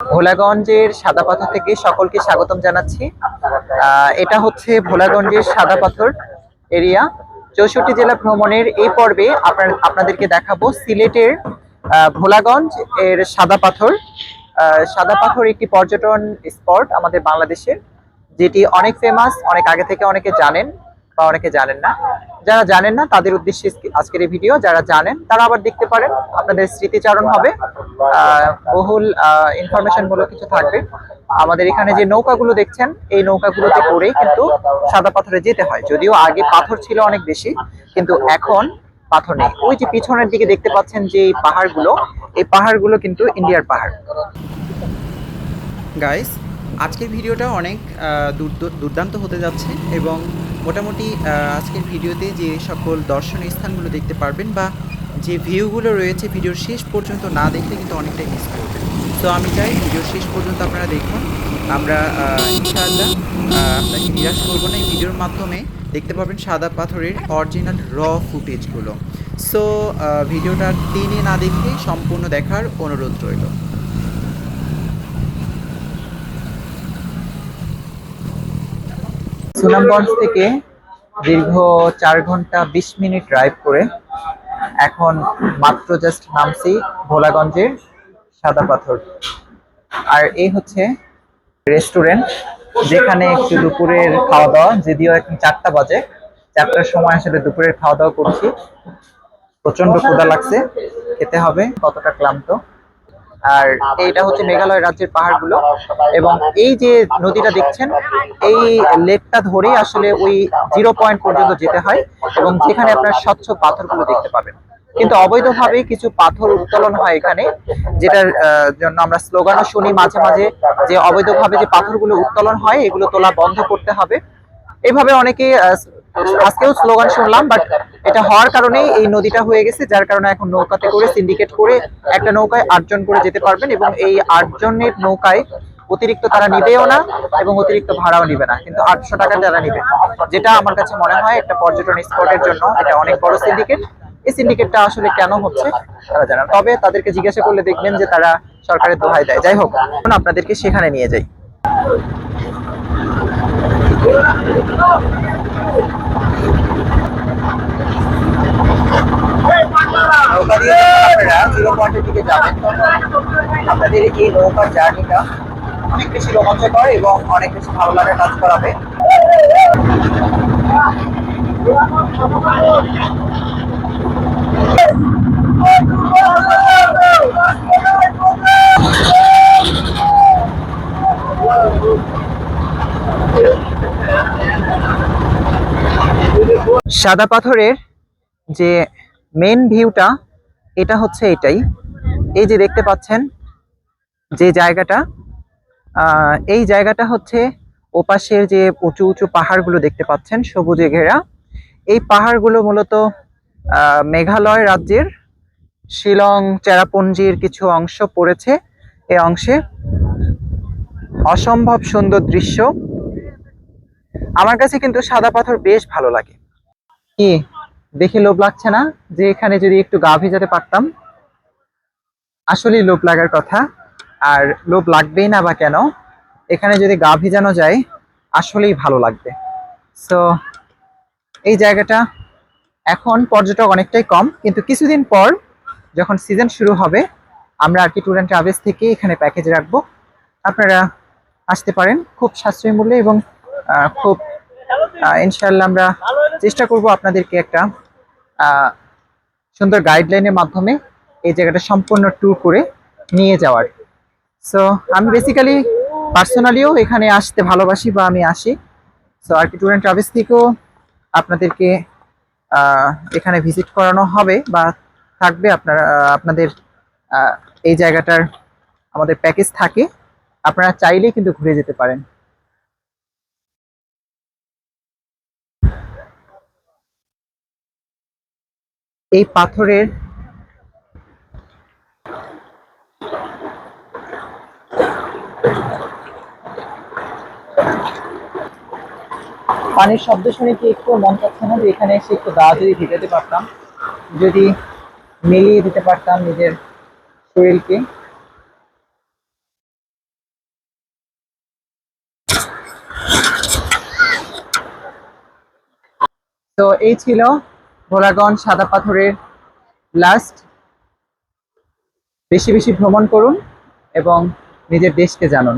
ভোলাগঞ্জের সাদা পাথর থেকে সকলকে স্বাগতম জানাচ্ছি। এটা হচ্ছে ভোলাগঞ্জের সাদা পাথর এরিয়া। চৌষট্টি জেলা ভ্রমণের এই পর্বে আপনার আপনাদেরকে দেখাবো সিলেটের ভোলাগঞ্জ এর সাদা পাথর। সাদা পাথর একটি পর্যটন স্পট আমাদের বাংলাদেশের, যেটি অনেক ফেমাস অনেক আগে থেকে অনেকে জানেন। বা অনেকে জানেন না। যারা জানেন না, তাদের উদ্দেশ্যে আজকের এই ভিডিও, যারা জানেন, তারা আবার দেখতে পারেন, আপনাদের স্মৃতিচারণ হবে। বহুল ইনফরমেশন মূলক কিছু থাকবে। আমাদের এখানে যে নৌকাগুলো দেখছেন, এই নৌকাগুলোতে করেই কিন্তু সাদা পাথরে যেতে হয়। যদিও আগে পাথর ছিল অনেক বেশি, কিন্তু এখন পাথর নেই। ওই যে পিছনের দিকে দেখতে পাচ্ছেন যে এই পাহাড়গুলো এই পাহাড়গুলো কিন্তু ইন্ডিয়ার পাহাড়। গাইস আজকের ভিডিওটা অনেক দুর্দান্ত হতে যাচ্ছে এবং মোটামুটি আজকের ভিডিওতে যে সকল দর্শনীয় স্থানগুলো দেখতে পারবেন বা যে ভিউগুলো রয়েছে ভিডিওর শেষ পর্যন্ত না দেখলে কিন্তু অনেকটাই মিস করবেন তো আমি চাই ভিডিওর শেষ পর্যন্ত আপনারা দেখুন। আমরা ইনশাআল্লাহ আপনাকে নিরাশ করব না। এই ভিডিওর মাধ্যমে দেখতে পাবেন সাদা পাথরের অরিজিনাল র ফুটেজগুলো সো ভিডিওটা টেনে না দেখে সম্পূর্ণ দেখার অনুরোধ রইল। সুনামগঞ্জ থেকে দীর্ঘ চার ঘণ্টা বিশ মিনিট ড্রাইভ করে এখন মাত্র জাস্ট নামছি ভোলাগঞ্জের সাদা পাথর। আর এই হচ্ছে রেস্টুরেন্ট যেখানে একটু দুপুরের খাওয়া দাওয়া যদিও এখন চারটা বাজে। চারটার সময় আসলে দুপুরের খাওয়া দাওয়া করছি। প্রচণ্ড ক্ষুধা লাগছে, খেতে হবে, কতটা ক্লান্ত। আর এইটা হচ্ছে মেঘালয় রাজ্যের পাহাড়গুলো। এবং এই যে নদীটা দেখছেন এই লেকটা ধরেই আসলে ওই জিরো পয়েন্ট পর্যন্ত যেতে হয় এবং যেখানে আপনার স্বচ্ছ পাথরগুলো দেখতে পাবেন। কিন্তু অবৈধভাবে কিছু পাথর উত্তোলন হয় এখানে যেটার জন্য আমরা স্লোগানও শুনি মাঝে মাঝে যে অবৈধভাবে যে পাথরগুলো উত্তোলন হয় এগুলো তোলা বন্ধ করতে হবে। এভাবে অনেকে আজকেও স্লোগান শুনলাম বাট এটা হওয়ার কারণেই এই নদীটা হয়ে গেছে, যার কারণে এখন নৌকাতে করে সিন্ডিকেট করে একটা নৌকায় আটজন করে যেতে পারবেন এবং এই আটজনের নৌকায় অতিরিক্ত তারা নিবেও না এবং অতিরিক্ত ভাড়াও নিবে না, কিন্তু আটশো টাকা তারা নিবে। যেটা আমার কাছে মনে হয় একটা পর্যটন স্পটের জন্য এটা অনেক বড় সিন্ডিকেট এই সিন্ডিকেটটা আসলে কেন হচ্ছে, তারা জানে না। তবে তাদেরকে জিজ্ঞাসা করলে দেখবেন যে তারা সরকারের দোহাই দেয়। যাই হোক, এখন আপনাদেরকে সেখানে নিয়ে যাই। নৌকা দিয়ে আপনারা জিরো পয়েন্টের দিকে যাবেন আপনাদের এই নৌকার জার্নিটা অনেক বেশি রোমাঞ্চকর এবং অনেক বেশি ভালো লাগার কাজ করাবে সাদা পাথরের যে মেন ভিউটা, এটা হচ্ছে এটাই। এই যে দেখতে পাচ্ছেন, যে জায়গাটা এই জায়গাটা হচ্ছে ওপাশের যে উঁচু উঁচু পাহাড়গুলো দেখতে পাচ্ছেন, সবুজে ঘেরা। এই পাহাড়গুলো মূলত মেঘালয় রাজ্যের শিলং, চেরাপুঞ্জির কিছু অংশ পড়েছে এই অংশে। অসম্ভব সুন্দর দৃশ্য। আমার কাছে কিন্তু সাদা পাথর বেশ ভালো লাগে। কি? দেখে লোভ লাগছে না যে এখানে যদি একটু গা ভেজাতে পারতাম। আসলেই লোভ লাগার কথা। আর লোভ লাগবেই না বা কেন, এখানে যদি গা ভেজানো যায়, আসলেই ভালো লাগবে। সো এই জায়গাটা এখন পর্যটক অনেকটাই কম, কিন্তু কিছুদিন পর যখন সিজন শুরু হবে, আমরা আর কি ট্যুর অ্যান্ড ট্রাভেলস থেকে এখানে প্যাকেজ রাখব। আপনারা আসতে পারেন খুব সাশ্রয়ী মূল্যে এবং খুব ইনশাল্লাহ আমরা চেষ্টা করব আপনাদেরকে একটা সুন্দর গাইডলাইনের মাধ্যমে এই জায়গাটা সম্পূর্ণ ট্যুর করে নিয়ে যাওয়ার। সো আমি বেসিক্যালি পার্সোনালিও এখানে আসতে ভালোবাসি বা আমি আসি। সো আর কি ট্যুর অ্যান্ড ট্রাভেলস থেকেও আপনাদেরকে এখানে ভিজিট করানো হবে বা থাকবে। আপনারা, আপনাদের এই জায়গাটার আমাদের প্যাকেজ থাকে। আপনারা চাইলেই কিন্তু ঘুরে যেতে পারেন। এই পাথরের পানির শব্দ শুনে কি একটু মন চাচ্ছে না যে এখানে এসে একটু দা যদি ভিজাতে পারতাম? যদি মিলিয়ে দিতে পারতাম নিজের শরীরকে? তো এই ছিল ভোলাগঞ্জ সাদা পাথরের লাস্ট বেশি বেশি ভ্রমণ করুন এবং নিজের দেশকে জানুন।